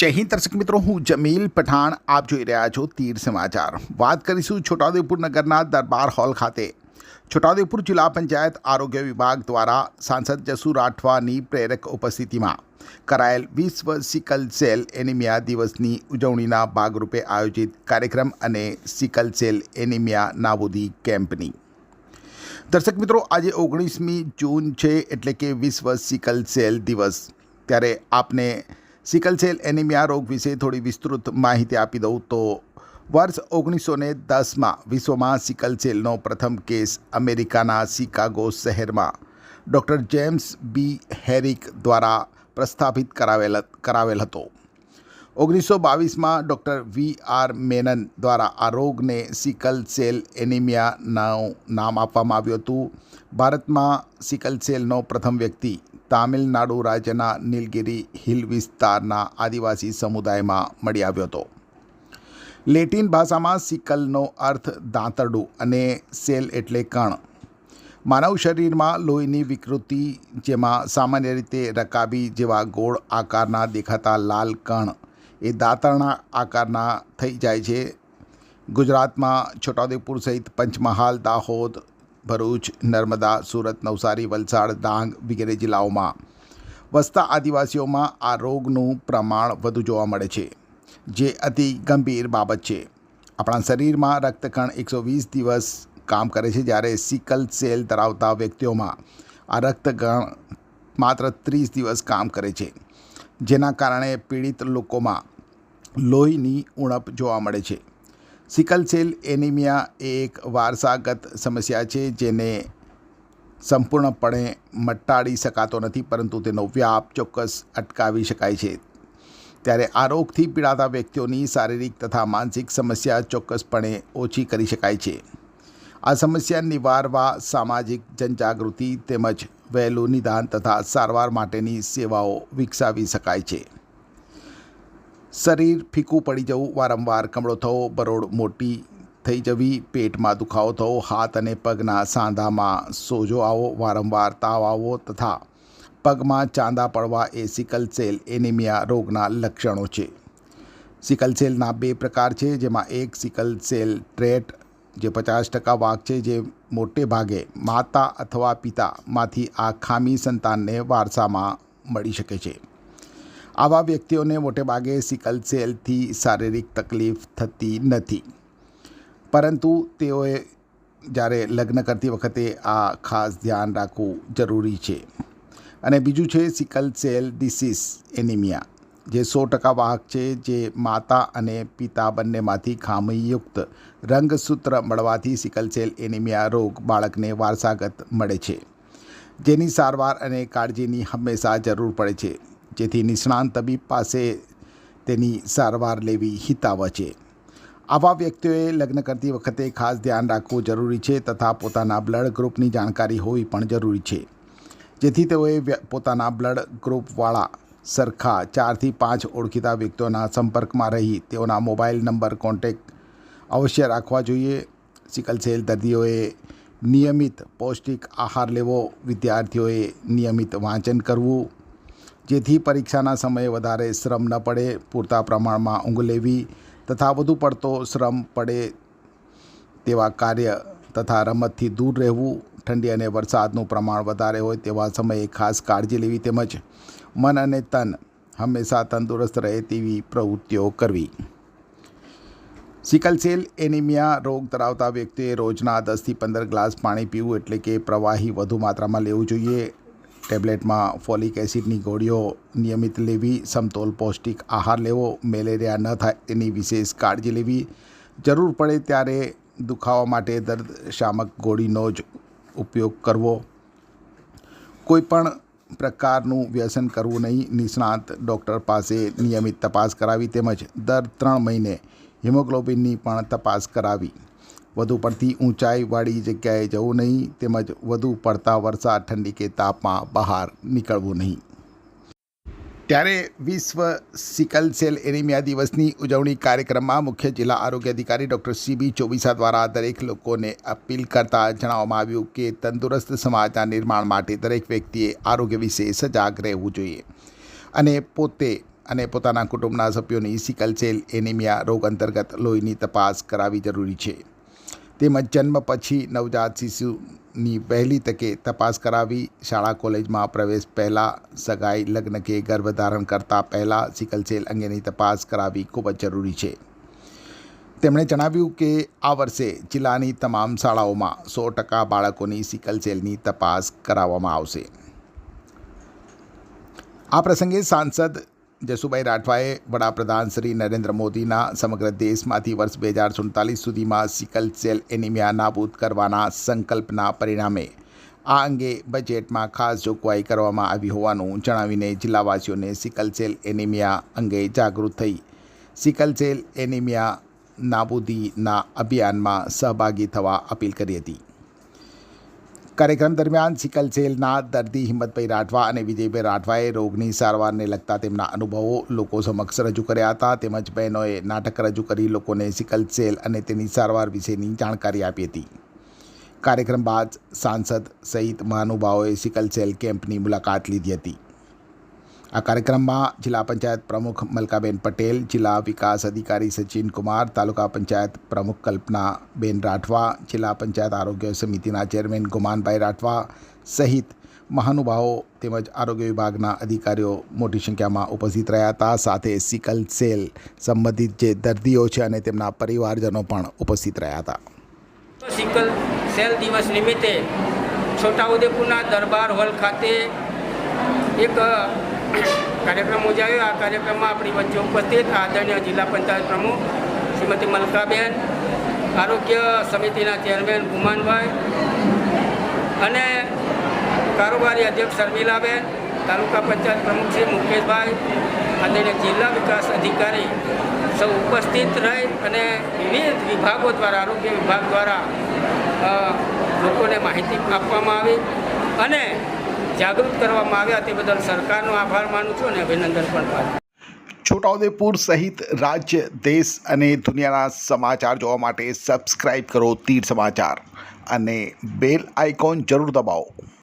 જય હિન્દ દર્શક મિત્રો, હું જમીલ પઠાણ, આપ જોઈ રહ્યા છો તીર સમાચાર. વાત કરીશું છોટાઉદેપુર નગરના દરબાર હોલ ખાતે. છોટાઉદેપુર જિલ્લા પંચાયત આરોગ્ય વિભાગ દ્વારા સાંસદ જસુ રાઠવાની પ્રેરક ઉપસ્થિતિમાં કરાયેલ વિશ્વ સિકલ સેલ એનિમિયા દિવસની ઉજવણીના ભાગરૂપે આયોજિત કાર્યક્રમ અને સિકલ સેલ એનિમિયા નાબૂદી કેમ્પની. દર્શક મિત્રો, આજે ઓગણીસમી જૂન છે એટલે કે વિશ્વ સિકલ સેલ દિવસ. ત્યારે આપને સિકલ સેલ એનિમિયા રોગ વિશે થોડી વિસ્તૃત માહિતી આપી દઉં તો વર્ષ ઓગણીસો ને દસમાં વિશ્વમાં સિકલ સેલનો પ્રથમ કેસ અમેરિકાના શિકાગો શહેરમાં. ડૉક્ટર જેમ્સ બી. હેરિક દ્વારા પ્રસ્થાપિત કરાવેલ કરાવેલ હતો. ઓગણીસો બાવીસમાં ડૉક્ટર વી. આર. મેનન દ્વારા આ રોગને સિકલ સેલ એનિમિયાનું નામ આપવામાં આવ્યું હતું. ભારતમાં સિકલ સેલનો પ્રથમ વ્યક્તિ તામિલનાડુ રાજ્યના નીલગિરી હિલ વિસ્તારના આદિવાસી સમુદાયમાં મળી આવ્યો હતો. લેટિન ભાષામાં સિકલનો અર્થ દાંતરડું અને સેલ એટલે કણ. માનવ શરીરમાં લોહીની વિકૃતિ, જેમાં સામાન્ય રીતે રકાબી જેવા ગોળ આકારના દેખાતા લાલ કણ, એ દાંતરણા આકારના થઈ જાય છે. ગુજરાતમાં છોટાઉદેપુર સહિત પંચમહાલ, દાહોદ ભરૂચ, નર્મદા, સુરત, નવસારી, વલસાડ, ડાંગ વગેરે જિલ્લાઓમાં. વસતા આદિવાસીઓમાં આ રોગનું પ્રમાણ વધુ જોવા મળે છે, જે અતિ ગંભીર બાબત છે. આપણા શરીરમાં રક્તકણ એકસો વીસ દિવસ કામ કરે છે જ્યારે સિકલ સેલ ધરાવતા વ્યક્તિઓમાં આ રક્તકણ માત્ર ત્રીસ દિવસ કામ કરે છે, જેના કારણે પીડિત લોકોમાં લોહીની ઉણપ જોવા મળે છે. સિકલ સેલ એનિમિયા એ એક વારસાગત સમસ્યા છે જેને સંપૂર્ણપણે મટાડી શકાતો નથી, પરંતુ તેનો વ્યાપ ચોક્કસ અટકાવી શકાય છે. ત્યારે આ રોગથી પીડાતા વ્યક્તિઓની શારીરિક તથા માનસિક સમસ્યા ચોક્કસપણે ઓછી કરી શકાય છે. આ સમસ્યા નિવારવા સામાજિક જનજાગૃતિ તેમજ વહેલું નિદાન તથા સારવાર માટેની સેવાઓ વિકસાવી શકાય છે. શરીર ફીકું પડી જવું, વારંવાર કમળો થવો, બરોડ મોટી થઈ જવી, પેટમાં દુખાવો થવો, હાથ અને પગના સાંધામાં સોજો આવો, વારંવાર તાવ આવવો તથા પગમાં ચાંદા પડવા એ સિકલ સેલ એનિમિયા રોગના લક્ષણો છે. સિકલ સેલના બે પ્રકાર છે, જેમાં એક સિકલ સેલ ટ્રેટ, જે પચાસ ટકા વાઘ છે, જે મોટે ભાગે માતા અથવા પિતામાંથી આ ખામી સંતાનને વારસામાં મળી શકે છે. આવા વ્યક્તિઓને મોટેભાગે સિકલ સેલથી શારીરિક તકલીફ થતી નથી. પરંતુ તેઓએ જ્યારે લગ્ન કરતી વખતે આ ખાસ ધ્યાન રાખવું જરૂરી છે. અને બીજું છે સિકલ સેલ ડિસીઝ, એનિમિયા, જે સો ટકા વાહક છે, જે માતા અને પિતા બંનેમાંથી ખામીયુક્ત રંગસૂત્ર મળવાથી સિકલ સેલ એનિમિયા રોગ બાળકને વારસાગત મળે છે. જેની સારવાર અને કાળજીની હંમેશા જરૂર પડે છે. જેથી નિષ્ણાંત તબીબ પાસે તેની સારવાર લેવી હિતાવ છે. આવા વ્યક્તિઓએ લગ્ન કરતી વખતે ખાસ ધ્યાન રાખવું જરૂરી છે તથા પોતાના બ્લડ ગ્રુપની જાણકારી હોવી પણ જરૂરી છે. જેથી તેઓએ પોતાના બ્લડ ગ્રુપવાળા સરખા ચારથી પાંચ ઓળખીતા વ્યક્તિઓના સંપર્કમાં રહી તેઓના મોબાઈલ નંબર કોન્ટેક્ટ અવશ્ય રાખવા જોઈએ. સિકલ સેલ દર્દીઓએ નિયમિત પૌષ્ટિક આહાર લેવો, વિદ્યાર્થીઓએ નિયમિત વાંચન કરવું જેથી પરીક્ષાના સમયે વધારે શ્રમ ન પડે, પૂરતા પ્રમાણમાં ઊંઘ લેવી તથા વધુ પડતો શ્રમ પડે તેવા કાર્ય તથા રમતથી દૂર રહેવું, ઠંડી અને વરસાદનું પ્રમાણ વધારે હોય તેવા સમયે ખાસ કાળજી લેવી તેમજ મન અને તન હંમેશા તંદુરસ્ત રહે તેવી પ્રવૃત્તિઓ કરવી. સિકલ સેલ એનિમિયા રોગ ધરાવતા વ્યક્તિએ રોજના દસથી પંદર ગ્લાસ પાણી પીવું એટલે કે પ્રવાહી વધુ માત્રામાં લેવું જોઈએ. ટેબ્લેટમાં ફોલિક એસિડની ગોળીઓ નિયમિત લેવી, સમતોલ પૌષ્ટિક આહાર લેવો, મેલેરિયા ન થાય તેની વિશેષ કાળજી લેવી. જરૂર પડે ત્યારે દુખાવા માટે દર્દ શામક ગોળીનો જ ઉપયોગ કરવો. કોઈપણ પ્રકારનું વ્યસન કરવું નહીં. નિષ્ણાત ડૉક્ટર પાસે નિયમિત તપાસ કરાવી તેમજ દર ત્રણ મહિને હિમોગ્લોબિનની પણ તપાસ કરાવી. વધુ પડતી ઊંચાઈવાળી જગ્યાએ જવું નહીં, તેમજ વધુ પડતા વરસાદ ઠંડી કે તાપમાં બહાર નીકળવું નહીં. ત્યારે વિશ્વ સિકલ સેલ એનિમિયા દિવસની ઉજવણી કાર્યક્રમમાં મુખ્ય જિલ્લા આરોગ્ય અધિકારી ડૉક્ટર સીબી ચોવીસા દ્વારા દરેક લોકોને અપીલ કરતા જણાવવામાં આવ્યું કે તંદુરસ્ત સમાજના નિર્માણ માટે દરેક વ્યક્તિએ આરોગ્ય વિશે સજાગ રહેવું જોઈએ. અને પોતે અને પોતાના કુટુંબના સભ્યોની સિકલ સેલ એનિમિયા રોગ અંતર્ગત લોહીની તપાસ કરાવી જરૂરી છે. તેમજ જન્મ પછી નવજાત શિશુની વહેલી તકે તપાસ કરાવી શાળા કોલેજમાં પ્રવેશ પહેલાં સગાઈ લગ્ન કે ગર્ભધારણ કરતાં પહેલાં સિકલ સેલ અંગેની તપાસ કરાવી ખૂબ જ જરૂરી છે. તેમણે જણાવ્યું કે આ વર્ષે જિલ્લાની તમામ શાળાઓમાં સો ટકા બાળકોની સિકલ સેલની તપાસ કરાવવામાં આવશે. આ પ્રસંગે સાંસદ જસુભાઈ રાઠવાએ વડાપ્રધાન શ્રી નરેન્દ્ર મોદીના સમગ્ર દેશમાંથી વર્ષ બે હજાર સુડતાલીસ સુધીમાં સિકલ સેલ એનિમિયા નાબૂદ કરવાના સંકલ્પના પરિણામે આ અંગે બજેટમાં ખાસ જોગવાઈ કરવામાં આવી હોવાનું જણાવીને જિલ્લાવાસીઓને સિકલ સેલ એનિમિયા અંગે જાગૃત થઈ. સિકલ સેલ એનિમિયા નાબૂદીના અભિયાનમાં સહભાગી થવા અપીલ કરી હતી. કાર્યક્રમ દરમિયાન સિકલ સેલના દર્દી હિંમતભાઈ રાઠવા અને વિજયભાઈ રાઠવાએ રોગની સારવારને લગતા તેમના અનુભવો લોકો સમક્ષ રજૂ કર્યા હતા. તેમજ બહેનોએ નાટક રજૂ કરી લોકોને સિકલ સેલ અને તેની સારવાર વિશેની જાણકારી આપી હતી. કાર્યક્રમ બાદ સાંસદ સહિત મહાનુભાવોએ સિકલ સેલ કેમ્પની મુલાકાત લીધી હતી. આ કાર્યક્રમમાં જિલ્લા પંચાયત પ્રમુખ મલકાબેન પટેલ, જિલ્લા વિકાસ અધિકારી સચિન કુમાર, તાલુકા પંચાયત પ્રમુખ કલ્પનાબેન રાઠવા, જિલ્લા પંચાયત આરોગ્ય સમિતિના ચેરમેન ગુમાનભાઈ રાઠવા સહિત મહાનુભાવો તેમજ આરોગ્ય વિભાગના અધિકારીઓ મોટી સંખ્યામાં ઉપસ્થિત રહ્યા હતા. સાથે સિકલ સેલ સંબંધિત જે દર્દીઓ છે અને તેમના પરિવારજનો પણ ઉપસ્થિત રહ્યા હતા. સિકલ સેલ દિવસ નિમિત્તે છોટાઉદેપુરના દરબાર હોલ ખાતે એક કાર્યક્રમ યોજાયો આ કાર્યક્રમમાં આપણી વચ્ચે ઉપસ્થિત આદરણીય જિલ્લા પંચાયત પ્રમુખ શ્રીમતી મલકાબેન, આરોગ્ય સમિતિના ચેરમેન ગુમાનભાઈ અને કારોબારી અધ્યક્ષ શર્મિલાબેન, તાલુકા પંચાયત પ્રમુખ શ્રી મુકેશભાઈ, આદરણીય જિલ્લા વિકાસ અધિકારી સૌ ઉપસ્થિત રહી અને વિવિધ વિભાગો દ્વારા, આરોગ્ય વિભાગ દ્વારા લોકોને માહિતી આપવામાં આવી અને જાગૃત કરવામાં આવ્યા તે બદલ સરકારનો આભાર માનું છું અને અભિનંદન પણ પાછું છોટાઉદેપુર સહિત રાજ્ય, દેશ અને દુનિયાના સમાચાર જોવા માટે સબસ્ક્રાઈબ કરો તીર સમાચાર અને બેલ આઇકોન જરૂર દબાવો.